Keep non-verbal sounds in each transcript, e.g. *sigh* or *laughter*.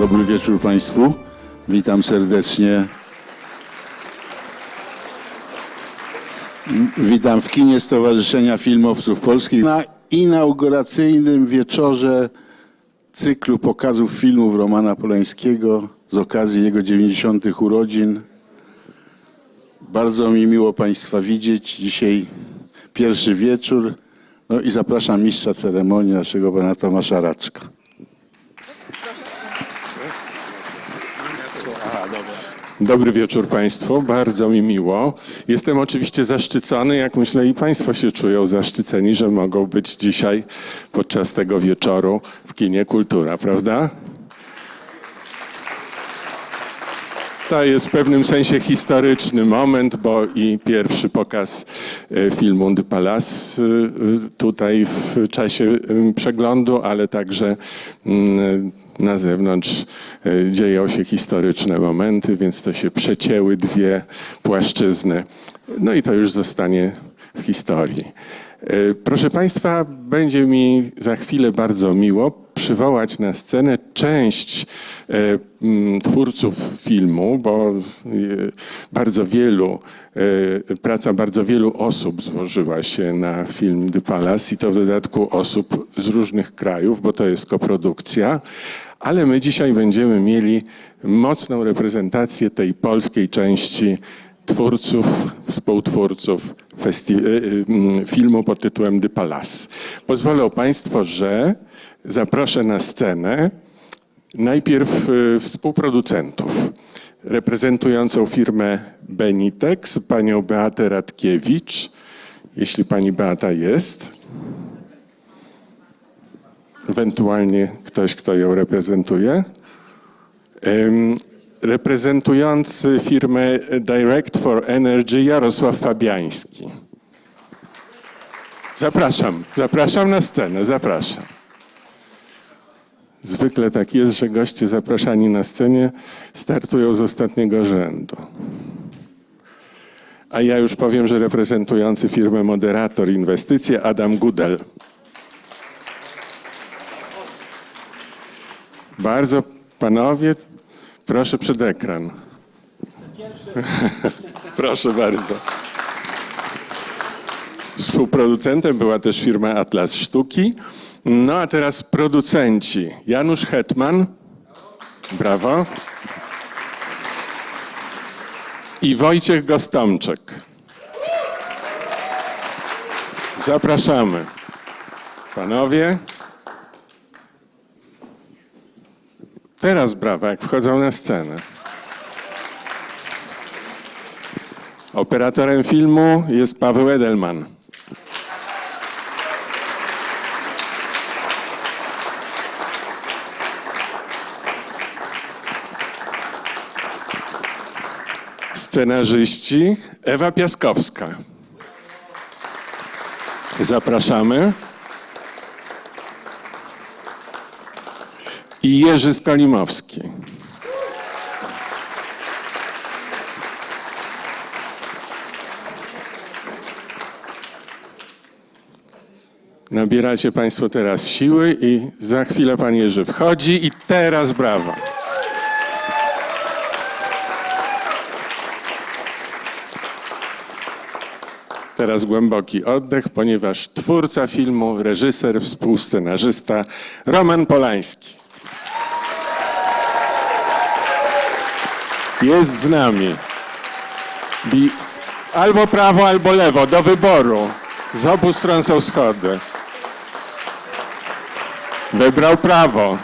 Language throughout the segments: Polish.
Dobry wieczór Państwu. Witam serdecznie. Witam w kinie Stowarzyszenia Filmowców Polskich na inauguracyjnym wieczorze cyklu pokazów filmów Romana Polańskiego z okazji jego 90. urodzin. Bardzo mi miło Państwa widzieć. Dzisiaj pierwszy wieczór. No i zapraszam mistrza ceremonii naszego pana Tomasza Raczka. Dobry wieczór Państwu, bardzo mi miło. Jestem oczywiście zaszczycony, jak myślę i Państwo się czują zaszczyceni, że mogą być dzisiaj podczas tego wieczoru w kinie Kultura, prawda? Jest w pewnym sensie historyczny moment, bo i pierwszy pokaz e, filmu de Palace e, tutaj w czasie przeglądu, ale także na zewnątrz e, dzieją się historyczne momenty, więc to się przecięły dwie płaszczyzny. No i to już zostanie w historii. Proszę Państwa, będzie mi za chwilę bardzo miło przywołać na scenę część e, twórców filmu, bo e, bardzo wielu, e, praca bardzo wielu osób złożyła się na film The Palace i to w dodatku osób z różnych krajów, bo to jest koprodukcja. Ale my dzisiaj będziemy mieli mocną reprezentację tej polskiej części twórców, współtwórców filmu pod tytułem The Palace. Pozwolą Państwo, że zaproszę na scenę najpierw y, współproducentów reprezentującą firmę Benitex, panią Beatę Radkiewicz, jeśli pani Beata jest. Ewentualnie ktoś, kto ją reprezentuje. Reprezentujący firmę Direct for Energy Jarosław Fabiański. Zapraszam, zapraszam na scenę, zapraszam. Zwykle tak jest, że goście zapraszani na scenie startują z ostatniego rzędu. A ja już powiem, że reprezentujący firmę Moderator Inwestycje Adam Gudel. Bardzo panowie, proszę przed ekran. *laughs* proszę bardzo. Współproducentem była też firma Atlas Sztuki. No a teraz producenci. Janusz Hetman. Brawo. I Wojciech Gostomczek. Zapraszamy. Panowie. Teraz brawa, jak wchodzą na scenę. Operatorem filmu jest Paweł Edelman. Scenarzyści Ewa Piaskowska. Zapraszamy. I Jerzy Skolimowski. Nabieracie Państwo teraz siły i za chwilę Pan Jerzy wchodzi i teraz brawa. Teraz głęboki oddech, ponieważ twórca filmu, reżyser, współscenarzysta Roman Polański jest z nami. Albo prawo, albo lewo, do wyboru. Z obu stron są schody. Wybrał prawo.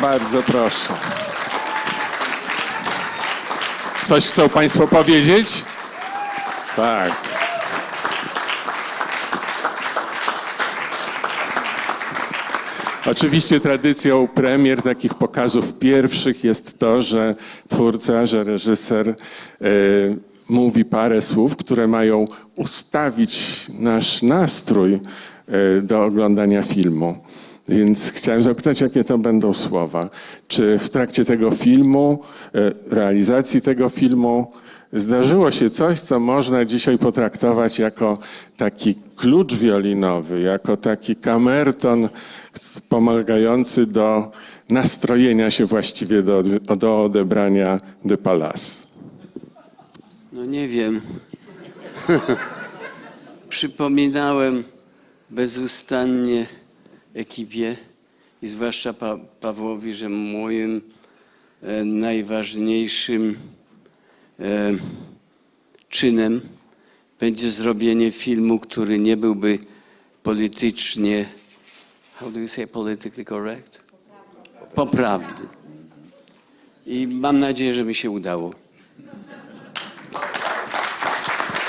Bardzo proszę. Coś chcą Państwo powiedzieć? Tak. Oczywiście tradycją premier takich pokazów pierwszych jest to, że twórca, że reżyser e, mówi parę słów, które mają ustawić nasz nastrój e, do oglądania filmu. Więc chciałem zapytać, jakie to będą słowa. Czy w trakcie tego filmu, e, realizacji tego filmu, zdarzyło się coś, co można dzisiaj potraktować jako taki klucz wiolinowy, jako taki kamerton pomagający do nastrojenia się właściwie do, do odebrania de Palace. No nie wiem. *laughs* Przypominałem bezustannie ekipie i zwłaszcza pa Pawłowi, że moim e, najważniejszym e, czynem będzie zrobienie filmu, który nie byłby politycznie, how do you say politically correct? Poprawny. I mam nadzieję, że mi się udało.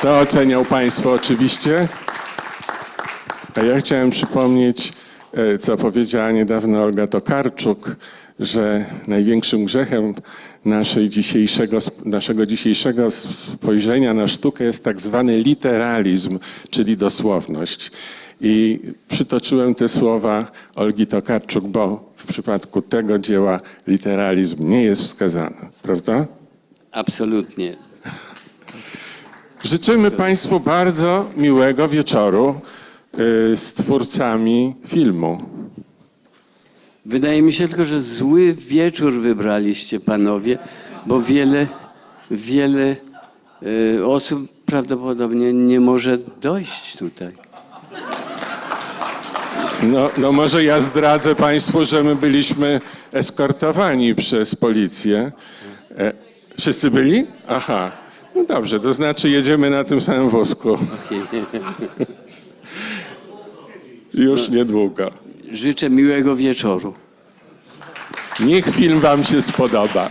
To oceniał Państwo oczywiście. A ja chciałem przypomnieć, co powiedziała niedawno Olga Tokarczuk, że największym grzechem naszej dzisiejszego, naszego dzisiejszego spojrzenia na sztukę jest tak zwany literalizm, czyli dosłowność. I przytoczyłem te słowa Olgi Tokarczuk, bo w przypadku tego dzieła literalizm nie jest wskazany, prawda? Absolutnie. Życzymy Państwu bardzo miłego wieczoru z twórcami filmu. Wydaje mi się tylko, że zły wieczór wybraliście panowie, bo wiele, wiele e, osób prawdopodobnie nie może dojść tutaj. No, no może ja zdradzę Państwu, że my byliśmy eskortowani przez policję. E, wszyscy byli? Aha. No dobrze, to znaczy jedziemy na tym samym wózku. *laughs* Już niedługo. Życzę miłego wieczoru. Niech film Wam się spodoba.